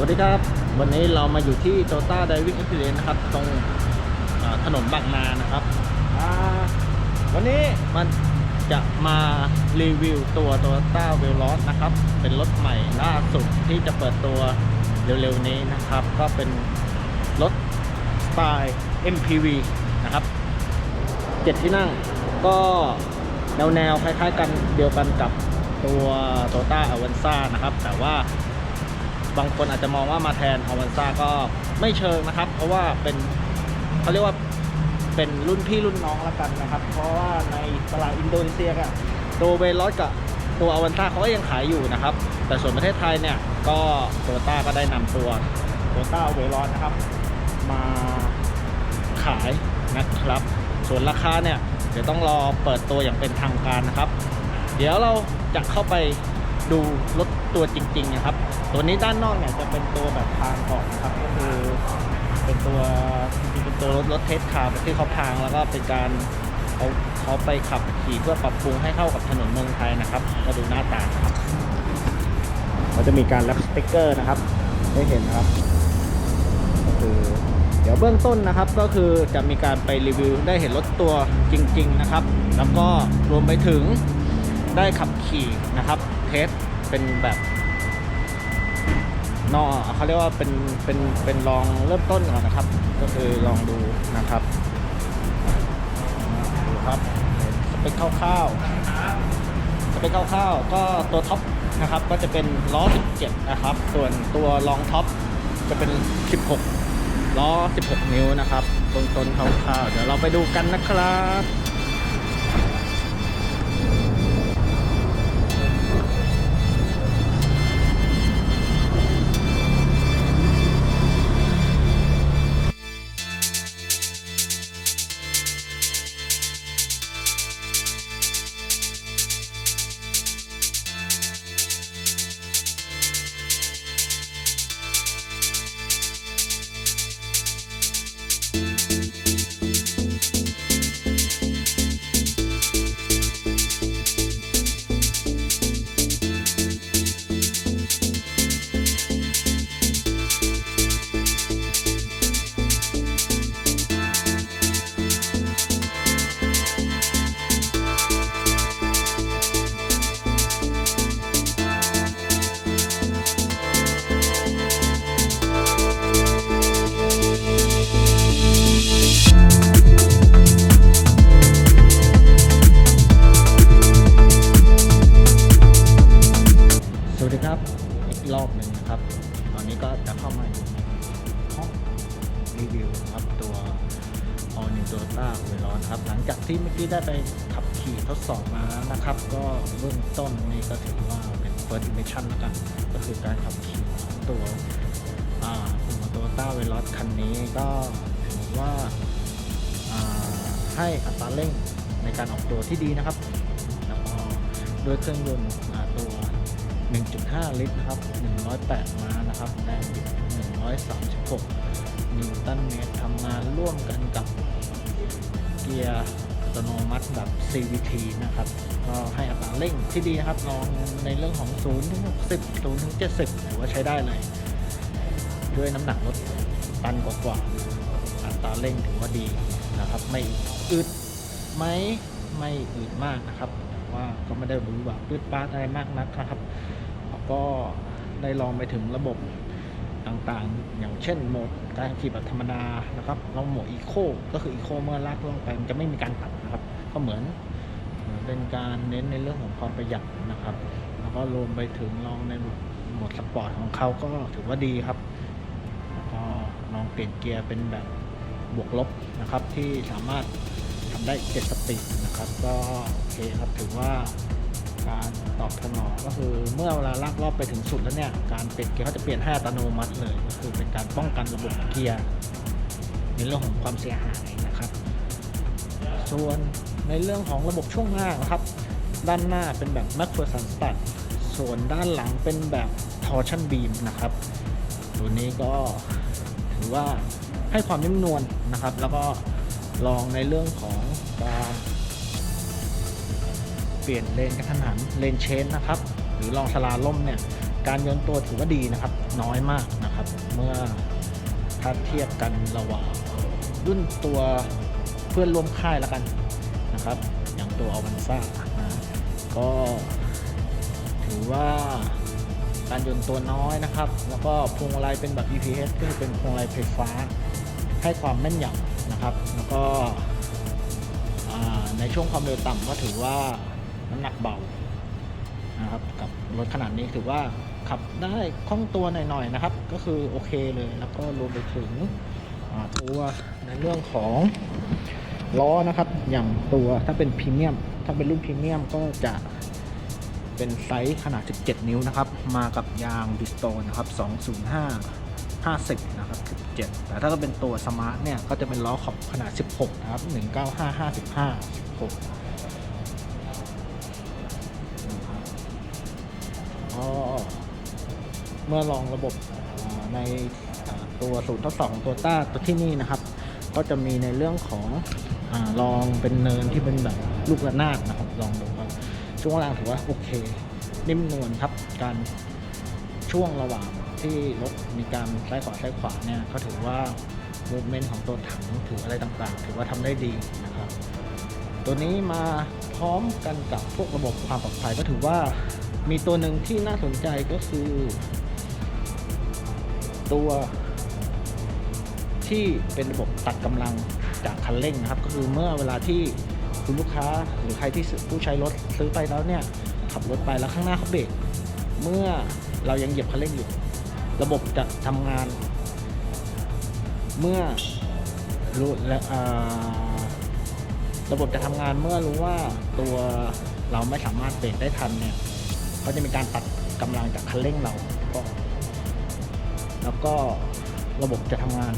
สวัสดีครับ วันนี้เรามาอยู่ที่โตต้าไดวิ่งเอ็กซ์เพนะครับ ตรงอ่าถนนบางนานะครับอ่าวันนี้มันจะมารีวิวตัว Toyota v e l o s นะครับ เป็นรถใหม่ล่าสุดที่จะเปิดตัวเร็วๆนี้นะครับ ก็เป็นรถสไตล์ MPV นะครับเจ็ดที่นั่งก็แนวแนวๆคล้ายๆกันเดียวกันกับตัว Toyota a v a n z a นะครับ แต่ว่า บางคนอาจจะมองว่ามาแทน a v a n z a ก็ไม่เชิงนะครับ เพราะว่าเป็นเขาเรียกว่าเป็นรุ่นพี่รุ่นน้องละกันนะครับ เพราะว่าในตลาดอินโดนีเซียอะตัวเวลอสกับตัวอวันต้าเขาก็ยังขายอยู่นะครับ แต่ส่วนประเทศไทยเนี่ยก็โตโยต้าก็ได้นำตัวโตโยต้าเวลอสนะครับ มาขายนะครับ ส่วนราคาเนี่ยเดี๋ยวต้องรอเปิดตัวอย่างเป็นทางการนะครับ เดี๋ยวเราจะเข้าไปดูรถ ตัวจริงๆนะครับ ตัวนี้ด้านนอกเนี่ยจะเป็นตัวแบบพางก่อนครับก็คือเป็นตัวจริงๆเป็นตัวรถรถเทสคาร์ที่เขาพางแล้วก็เป็นการเขาเขาไปขับขี่เพื่อปรับปรุงให้เข้ากับถนนเมืองไทยนะครับมาดูหน้าตาครับเขาจะมีการแรปสติกเกอร์นะครับได้เห็นนะครับก็คือเดี๋ยวเบื้องต้นนะครับก็คือจะมีการไปรีวิวได้เห็นรถตัวจริง ๆ นะครับ แล้วก็รวมไปถึงได้ขับขี่นะครับเทส เป็นแบบนอเขาเรียกว่าเป็นเป็นเป็นลองเริ่มต้นก่อนนะครับ ก็คือลองดูนะครับดูครับสเปคคร่าวๆสเปคคร่าวๆก็ตัวท็อปนะครับก็จะเป็นล้อ 17 นะครับ ส่วนตัวรองท็อปจะเป็น 16 ล้อ 16 นิ้วนะครับต้นต้นๆคร่าวๆเดี๋ยวเราไปดูกันนะครับ ตัวที่ดีนะครับแล้วก็ด้วยเครื่องยนต์อ่าตัว 1.5 ลิตรนะครับ 108 ม้านะครับแรงบิด136 นิวตันเมตรทำงานร่วมกันกับเกียร์อัตโนมัติแบบ CVT นะครับ ก็ให้อัตราเร่งที่ดีนะครับลองในเรื่องของ 0 ถึง 60 0 ถึง 70 ถือว่าใช้ได้เลย ด้วยน้ำหนักรถตันกว่าๆอัตราเร่งถือว่าดีนะครับ ไม่อึดไหม ไม่อึดมากนะครับแต่ว่าก็ไม่ได้หวือหวาปืดปาดอะไรมากนักนะครับแล้วก็ได้ลองไปถึงระบบต่างๆ อย่างเช่นโหมดการขี่แบบธรรมดานะครับแล้วโหมดอีโคก็คืออีโคเมื่อลากลงไปมันจะไม่มีการตัดนะครับ ก็เหมือนเป็นการเน้นในเรื่องของความประหยัดนะครับ แล้วก็รวมไปถึงลองในโหมดสปอร์ตของเขาก็ถือว่าดีครับ แล้วก็ลองเปลี่ยนเกียร์เป็นแบบบวกลบนะครับที่สามารถำได้7สปีดนะครับ ก็โอเคครับถือว่าการตอบสนองก็คือเมื่อเวลาลากรอบไปถึงสุดแล้วเนี่ยการเปลี่ยนเกียร์เขาจะเปลี่ยนให้อัตโนมัติเลยก็คือเป็นการป้องกันระบบเกียร์ในเรื่องของความเสียหายนะครับ ส่วนในเรื่องของระบบช่วงล่านะครับ ด้านหน้าเป็นแบบ m a c p h e r s o n Stud ส่วนด้านหลังเป็นแบบ Torsion Beam นะครับ ตัวนี้ก็ถือว่าให้ความนิ่มนวลนะครับ แล้วก็ ลองในเรื่องของการเปลี่ยนเลนกระทันหันเลนเชนนะครับ หรือลองสลาล่มเนี่ยการโยนตัวถือว่าดีนะครับ น้อยมากนะครับ เมื่อถ้าเทียบกันระหว่างรุ่นตัวเพื่อนร่วมค่ายแล้วกันนะครับ อย่างตัวอวันซ่านะก็ถือว่าการโยนตัวน้อยนะครับ แล้วก็พวงมาลัยเป็นแบบ EPS ก็คือเป็นพวงมาลัยไฟฟ้า ให้ความแม่นยำ นะครับ แล้วก็ในช่วงความเร็วต่ำก็ถือว่าน้ำหนักเบานะครับกับรถขนาดนี้ถือว่าขับได้คล่องตัวหน่อยๆนะครับ ก็คือโอเคเลยแล้วก็รวมไปถึงตัวในเรื่องของล้อนะครับ อย่างตัวถ้าเป็นพรีเมียมถ้าเป็นรุ่นพรีเมียมก็จะเป็นไซส์ขนาด 17 นิ้วนะครับ มากับยางบิสโตนนะครับ 205 50 นะครับ 17 แต่ถ้าก็เป็นตัวสมาร์ทเนี่ย ก็จะเป็นล้อขอบขนาด 16 นะครับ 195 55 16นะครับก็เมื่อลองระบบในตัวศูนย์ทดสอบของตัวต้าตัวที่นี่นะครับ ก็จะมีในเรื่องของอลองเป็นเนินที่เป็นแบบลูกระนาดนะครับ ลองดูครับช่วงล่างถือว่าโอเค นิ่มนวลครับการช่วงระหว่าง ที่รถมีการซ้ายขวาซ้ายขวาเนี่ยก็ถือว่ามูฟเมนต์ของตัวถังถืออะไรต่างๆ ถือว่าทำได้ดีนะครับ ตัวนี้มาพร้อมกันกับพวกระบบความปลอดภัยก็ถือว่ามีตัวหนึ่งที่น่าสนใจก็คือ ตัวที่เป็นระบบตัดกำลังจากคันเร่งนะครับ ก็คือเมื่อเวลาที่คุณลูกค้าหรือใครที่ผู้ใช้รถซื้อไปแล้วเนี่ยขับรถไปแล้วข้างหน้าเขาเบรกเมื่อเรายังเหยียบคันเร่งอยู่ ระบบจะทำงาน เมื่อรู้และระบบจะทำงานเมื่อรู้ว่าตัวเราไม่สามารถเบรกได้ทันเนี่ยเขาจะมีการตัดกำลังจากคันเร่งเราก็แล้วก็ระบบจะทำงาน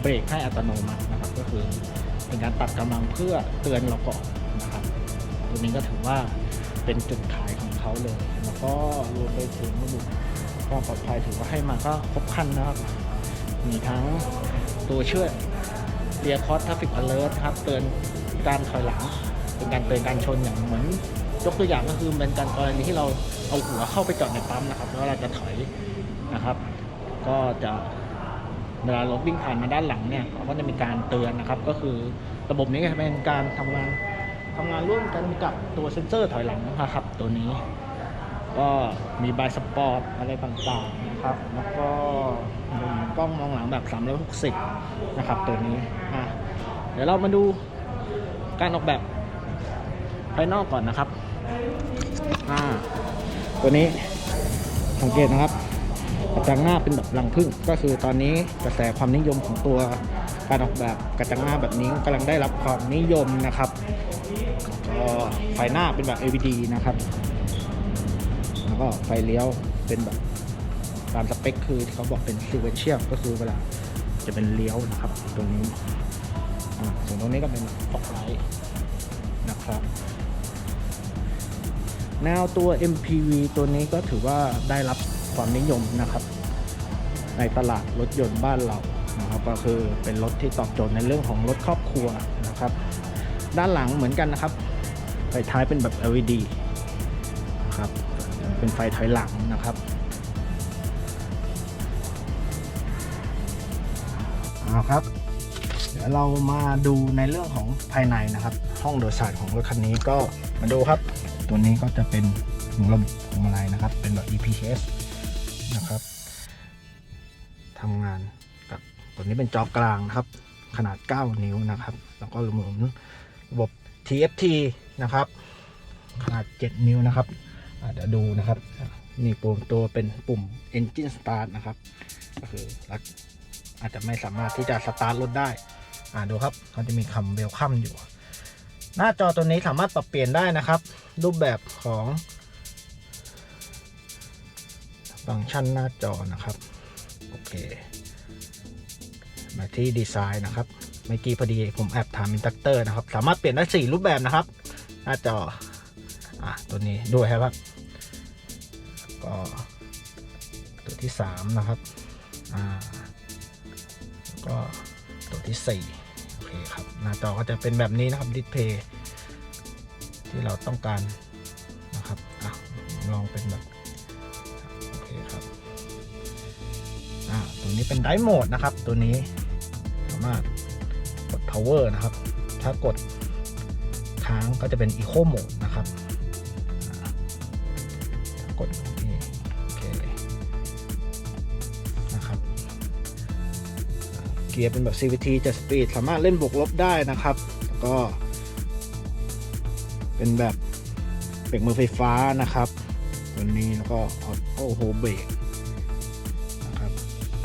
เบรกให้อัตโนมัตินะครับ ก็คือเป็นการตัดกำลังเพื่อเตือนเราก่อนนะครับตัวนี้ก็ถือว่าเป็นจุดขายของเขาเลย แล้วก็รวมไปถึงระบบ ความปลอดภัยถือว่าให้มาก็ครบครันนะครับ มีทั้งตัวช่วยเรียคอร์ t ทัฟฟิกอ l e r t ครับเตือนการถอยหลัง เป็นการเตือนการชนอย่างเหมือนยกตัวอย่างก็คือเป็นการกรณีที่เราเอาหัวเข้าไปจอดในปั๊มนะครับ แล้วเราจะถอยนะครับ ก็จะเวลารถวิ่งผ่านมาด้านหลังเนี่ยก็จะมีการเตือนนะครับ ก็คือระบบนี้จะเป็นการทำงานทำงานร่วมกันกับตัวเซ็นเซอร์ถอยหลังนะครับตัวนี้ ก็มีบายสปอร์ตอะไรต่างๆนะครับ แล้วก็มีกล้องมองหลังแบบ 360 นะครับ ตัวนี้อะเดี๋ยวเรามาดูการออกแบบภายนอกก่อนนะครับอ่าตัวนี้สังเกตนะครับกระจังหน้าเป็นแบบรังผึ้งก็คือตอนนี้กระแสความนิยมของตัวการออกแบบกระจังหน้าแบบนี้กำลังได้รับความนิยมนะครับก็ไฟหน้าเป็นแบบ LED นะครับ ก็ไฟเลี้ยวเป็นแบบตามสเปคคือที่เขาบอกเป็น sequential ก็คือเวลาจะเป็นเลี้ยวนะครับ ตรงนี้ส่วนตรงนี้ก็เป็นฟอกไลท์นะครับแนวตัว MPV ตัวนี้ก็ถือว่าได้รับความนิยมนะครับ ในตลาดรถยนต์บ้านเรานะครับก็คือเป็นรถที่ตอบโจทย์ในเรื่องของรถครอบครัวนะครับ ด้านหลังเหมือนกันนะครับไฟท้ายเป็นแบบ LED นะครับ เป็นไฟถอยหลังนะครับเอาครับ เดี๋ยวเรามาดูในเรื่องของภายในนะครับ ห้องโดยสารของรถคันนี้ก็มาดูครับ ตัวนี้ก็จะเป็นระบบพวงมาลัยนะครับ เป็นแบบ EPS นะครับทำงานกับตัวนี้เป็นจอกลางนะครับ ขนาด 9 นิ้วนะครับ แล้วก็รวมระบบ TFT นะครับ ขนาด 7 นิ้วนะครับ เดี๋ยวดูนะครับ นี่ปุ่มตัวเป็นปุ่ม Engine Start นะครับ ก็คืออาจจะไม่สามารถที่จะสตาร์ทรถได้ อ่าดูครับเขาจะมีคำเวลคัมอยู่ หน้าจอตัวนี้สามารถปรับเปลี่ยนได้นะครับ รูปแบบของฟังก์ชันหน้าจอนะครับ โอเค มาที่ดีไซน์นะครับ เมื่อกี้พอดีผมแอบถามอินดักเตอร์นะครับ สามารถเปลี่ยนได้ 4 รูปแบบนะครับ หน้าจอ อะตัวนี้ด้วยครับ ก็ตัวที่ 3 นะครับอ่าก็ตัวที่ 4 โอเคครับ หน้าจอก็จะเป็นแบบนี้นะครับดิสเพย์ที่เราต้องการนะครับอะลองเป็นแบบโอเคครับอ่าตัวนี้เป็นไดโหมดนะครับ ตัวนี้สามารถกด power นะครับ ถ้ากดค้างก็จะเป็น eco mode นะครับกด เกียร์เป็นแบบ CVT จะสปีดสามารถเล่นบวกลบได้นะครับ แล้วก็ เป็นแบบเบรกมือไฟฟ้านะครับ ตัวนี้แล้วก็ออโฮเบรกนะครับ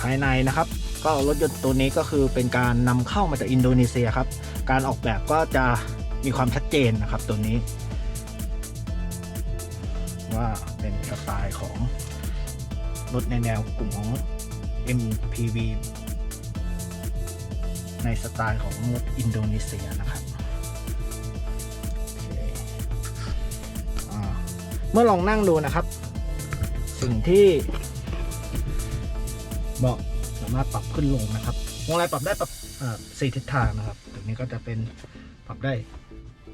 ภายในนะครับ ก็รถยนต์ตัวนี้ก็คือเป็นการนำเข้ามาจากอินโดนีเซียครับ การออกแบบก็จะมีความชัดเจนนะครับตัวนี้ ว่าเป็นสไตล์ของรถในแนวกลุ่มของ MPV ในสไตล์ของอินโดนีเซียนะครับเมื่อลองนั่งดูนะครับ สิ่งที่เบาะสามารถปรับขึ้นลงนะครับวงไรปรับได้ปรับสี่ทิศทางนะครับตัวนี้ก็จะเป็นปรับได้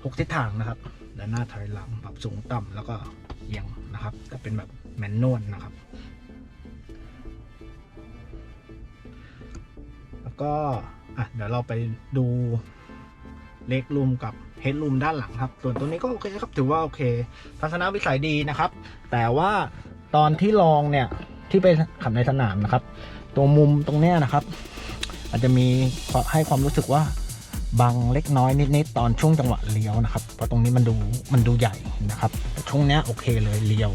หกทิศทางนะครับด้านหน้าถอยหลังปรับสูงต่ำแล้วก็เอียงนะครับแต่เป็นแบบแมนนวลนะครับ แล้วก็ เดี๋ยวเราไปดูเล็กรูมกับเฮดรูมด้านหลังครับ ส่วนตัวนี้ก็โอเคครับ ถือว่าโอเค ทัศนวิสัยดีนะครับ แต่ว่าตอนที่ลองเนี่ย ที่ไปขับในสนามนะครับตัวมุมตรงเนี้ยนะครับ อาจจะมีให้ความรู้สึกว่าบังเล็กน้อยนิดๆตอนช่วงจังหวะเลี้ยวนะครับเพราะตรงนี้มันดูมันดูใหญ่นะครับช่วงเนี้ยโอเคเลยเลี้ยว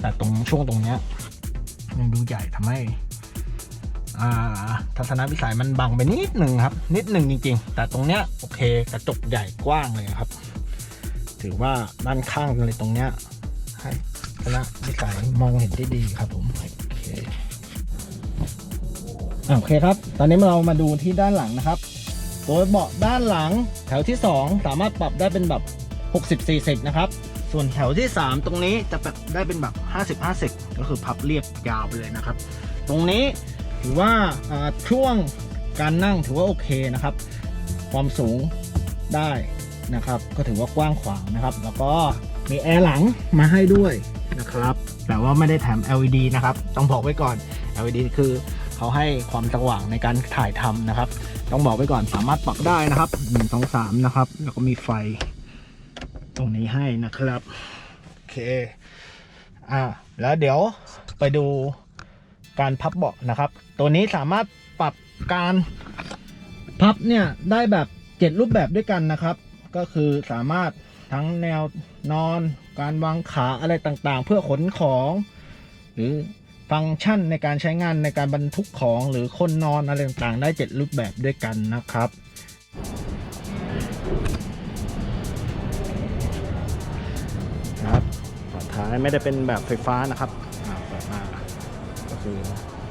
แต่ตรงช่วงตรงเนี้ยยังดูใหญ่ทำให้ ทัศนวิสัยมันบังไปนิดหนึ่งครับ นิดหนึ่งจริง ๆ แต่ตรงเนี้ยโอเคกระจกใหญ่กว้างเลยครับ ถือว่าด้านข้างเลยตรงเนี้ยให้ทัศนวิสัยมองเห็นได้ดีครับผมโอเคอโอเคครับ ตอนนี้เรามาดูที่ด้านหลังนะครับตัวเบาะด้านหลังแถวที่ 2 สามารถปรับได้เป็นแบบ 60 40 นะครับ ส่วนแถวที่ 3 ตรงนี้จะปรับได้เป็นแบบ 50 50 ก็คือพับเรียบยาวไปเลยนะครับ ตรงนี้ ถือว่าช่วงการนั่งถือว่าโอเคนะครับ ความสูงได้นะครับ ก็ถือว่ากว้างขวางนะครับ แล้วก็มีแอร์หลังมาให้ด้วยนะครับ แต่ว่าไม่ได้แถม LED นะครับ ต้องบอกไว้ก่อน LED คือเขาให้ความสว่างในการถ่ายทำนะครับ ต้องบอกไว้ก่อนสามารถปรับได้นะครับ1 2 3นะครับ แล้วก็มีไฟ ตรงนี้ให้นะครับ โอเค อ่า แล้วเดี๋ยวไปดู การพับเบาะนะครับ ตัวนี้สามารถปรับการพับเนี่ยได้แบบเจ็ดรูปแบบด้วยกันนะครับ ก็คือสามารถทั้งแนวนอน การวางขาอะไรต่างๆ เพื่อขนของ หรือฟังก์ชันในการใช้งานในการบรรทุกของหรือคนนอนอะไรต่างๆ ได้เจ็ดรูปแบบด้วยกันนะครับ ครับ ท้ายไม่ได้เป็นแบบไฟฟ้านะครับ คือ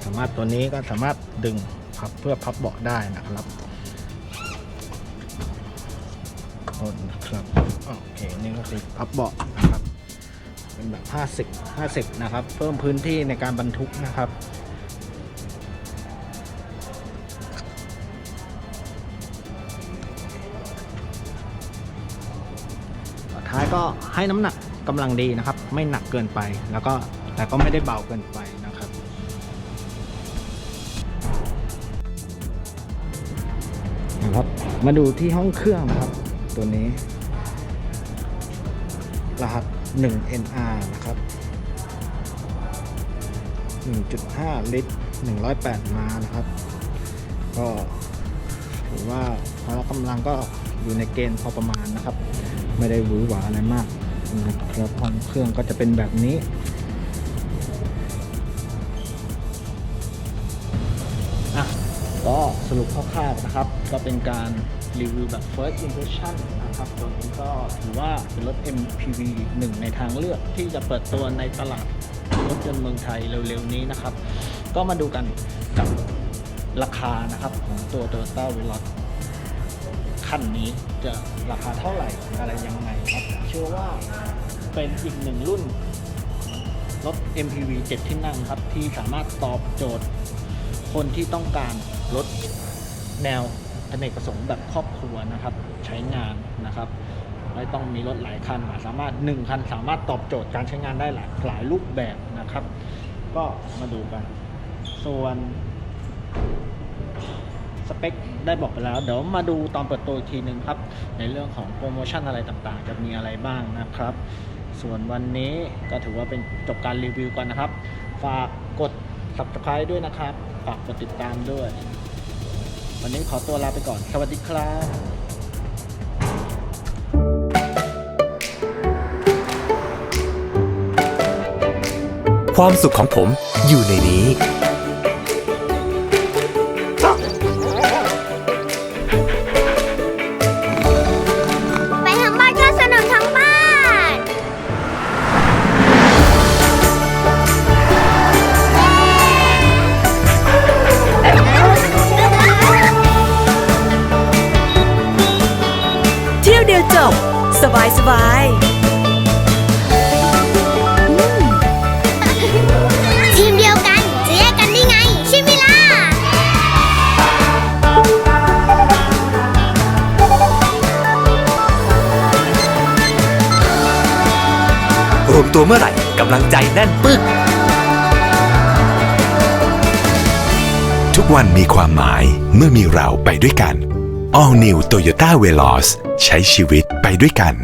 สามารถตัวนี้ก็สามารถดึงพับเพื่อพับเบาะได้นะครับโอนนะครับโอเคนี่ก็คือพับเบาะนะครับ เป็นแบบ 50 50 นะครับ เพิ่มพื้นที่ในการบรรทุกนะครับท้ายก็ให้น้ำหนักกำลังดีนะครับ ไม่หนักเกินไปแล้วก็แต่ก็ไม่ได้เบาเกินไป มาดูที่ห้องเครื่องนะครับ ตัวนี้ รหัส 1NR นะครับ 1.5 ลิตร 108 ม้านะครับ ก็ถือว่าพละกำลังก็อยู่ในเกณฑ์พอประมาณนะครับ ไม่ได้หวือหวาอะไรมากนะครับห้องเครื่องก็จะเป็นแบบนี้ สรุปคร่าวๆนะครับ ก็เป็นการรีวิวแบบ first impression นะครับตัวนี้ก็ถือว่าเป็นรถ MPV หนึ่งในทางเลือกที่จะเปิดตัวในตลาดรถยนต์เมืองไทยเร็วๆนี้นะครับ ก็มาดูกันกับราคานะครับของตัว Toyota v e l o s คันนี้จะราคาเท่าไหร่อะไรยังไงครับ เชื่อว่าเป็นอีกหนึ่งรุ่นรถ MPV 7 ที่นั่งครับ ที่สามารถตอบโจทย์คนที่ต้องการรถ แนวอเนกประสงค์แบบครอบครัวนะครับ ใช้งานนะครับไม่ต้องมีรถหลายคันสามารถหนึ่งคันสามารถตอบโจทย์การใช้งานได้หลายหลายรูปแบบนะครับ ก็มาดูกัน ส่วนสเปคได้บอกไปแล้ว เดี๋ยวมาดูตอนเปิดตัวอีกทีหนึ่งครับ ในเรื่องของโปรโมชั่นอะไรต่างๆ จะมีอะไรบ้างนะครับ ส่วนวันนี้ก็ถือว่าเป็นจบการรีวิวกันนะครับ ฝากกด subscribe ด้วยนะครับ ฝากกดติดตามด้วย วันนี้ขอตัวลาไปก่อน สวัสดีครับความสุขของผมอยู่ในนี้ ตัวเมื่อไหร่กำลังใจแน่นปึ๊ก ทุกวันมีความหมายเมื่อมีเราไปด้วยกัน All New Toyota Veloz ใช้ชีวิตไปด้วยกัน